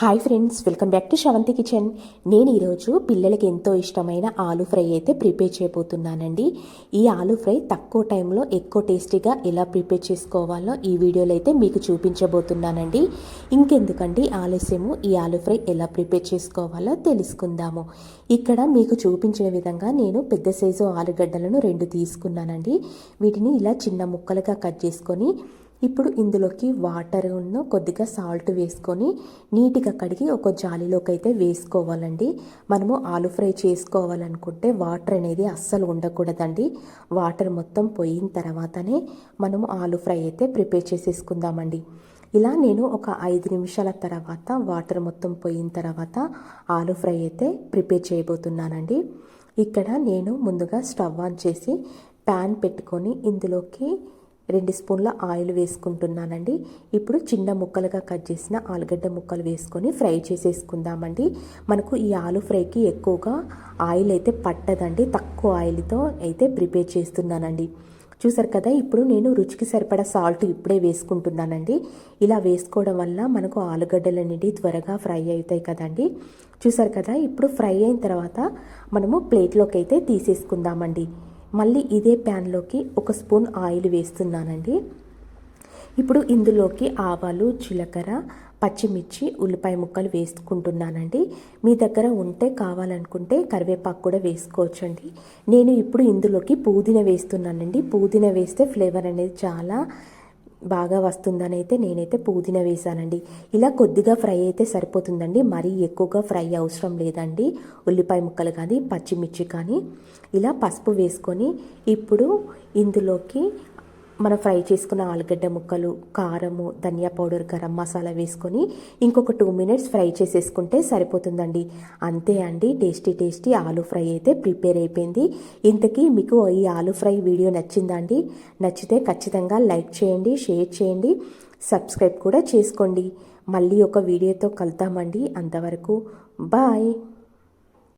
Hi friends welcome back to Sravanthi kitchen నేను ఈరోజు పిల్లలకి ఎంతో ఇష్టమైన ఆలూ ఫ్రై అయితే ప్రిపేర్ చేయబోతున్నానండి. ఈ ఆలూ ఫ్రై తక్కువ టైంలో ఎక్కువ టేస్టీగా ఎలా ప్రిపేర్ చేసుకోవాలో ఈ వీడియోలో అయితే మీకు చూపించబోతున్నానండి. ఇంకెందుకండి ఆలస్యము? ఈ ఆలూ ఫ్రై ఎలా ప్రిపేర్ చేసుకోవాలో తెలుసుకుందాము. ఇక్కడ మీకు చూపించిన విధంగా నేను పెద్ద సైజు ఆలుగడ్డలను రెండు తీసుకున్నానండి. వీటిని ఇలా చిన్న ముక్కలుగా కట్ చేసుకొని ఇప్పుడు ఇందులోకి వాటర్ ఉన్న కొద్దిగా సాల్ట్ వేసుకొని నీట్గా కడిగి ఒక జాలీలోకి అయితే వేసుకోవాలండి. మనము ఆలు ఫ్రై చేసుకోవాలనుకుంటే వాటర్ అనేది అస్సలు ఉండకూడదండి. వాటర్ మొత్తం పోయిన తర్వాతనే మనము ఆలు ఫ్రై అయితే ప్రిపేర్ చేసేసుకుందామండి. ఇలా నేను ఒక ఐదు నిమిషాల తర్వాత వాటర్ మొత్తం పోయిన తర్వాత ఆలు ఫ్రై అయితే ప్రిపేర్ చేయబోతున్నానండి. ఇక్కడ నేను ముందుగా స్టవ్ ఆన్ చేసి ప్యాన్ పెట్టుకొని ఇందులోకి రెండు స్పూన్ల ఆయిల్ వేసుకుంటున్నానండి. ఇప్పుడు చిన్న ముక్కలుగా కట్ చేసిన ఆలుగడ్డ ముక్కలు వేసుకొని ఫ్రై చేసేసుకుందామండి. మనకు ఈ ఆలు ఫ్రైకి ఎక్కువగా ఆయిల్ అయితే పట్టదండి. తక్కువ ఆయిల్తో అయితే ప్రిపేర్ చేస్తున్నానండి. చూసారు కదా ఇప్పుడు నేను రుచికి సరిపడా సాల్ట్ ఇప్పుడే వేసుకుంటున్నానండి. ఇలా వేసుకోవడం వల్ల మనకు ఆలుగడ్డలు అనేవి త్వరగా ఫ్రై అవుతాయి కదండి. చూసారు కదా ఇప్పుడు ఫ్రై అయిన తర్వాత మనము ప్లేట్లోకి అయితే తీసేసుకుందామండి. మళ్ళీ ఇదే ప్యాన్లోకి ఒక స్పూన్ ఆయిల్ వేస్తున్నానండి. ఇప్పుడు ఇందులోకి ఆవాలు జీలకర్ర పచ్చిమిర్చి ఉల్లిపాయ ముక్కలు వేసుకుంటున్నానండి. మీ దగ్గర ఉంటే కావాలనుకుంటే కరివేపాకు కూడా వేసుకోవచ్చండి. నేను ఇప్పుడు ఇందులోకి పుదీనా వేస్తున్నానండి. పుదీనా వేస్తే ఫ్లేవర్ అనేది చాలా బాగా వస్తుందని అయితే నేనైతే పుదీనా వేసానండి ఇలా కొద్దిగా ఫ్రై అయితే సరిపోతుందండి. మరీ ఎక్కువగా ఫ్రై అవసరం లేదండి. ఉల్లిపాయ ముక్కలు కానీ పచ్చిమిర్చి కానీ ఇలా పసుపు వేసుకొని ఇప్పుడు ఇందులోకి మనం ఫ్రై చేసుకున్న ఆలుగడ్డ ముక్కలు కారము ధనియా పౌడర్ గరం మసాలా వేసుకొని ఇంకొక టూ మినిట్స్ ఫ్రై చేసేసుకుంటే సరిపోతుందండి. అంతే అండి టేస్టీ టేస్టీ ఆలు ఫ్రై అయితే ప్రిపేర్ అయిపోయింది. ఇంతకీ మీకు ఈ ఆలు ఫ్రై వీడియో నచ్చిందండి నచ్చితే ఖచ్చితంగా లైక్ చేయండి షేర్ చేయండి సబ్స్క్రైబ్ కూడా చేసుకోండి. మళ్ళీ ఒక వీడియోతో కలుద్దామండి. అంతవరకు బాయ్.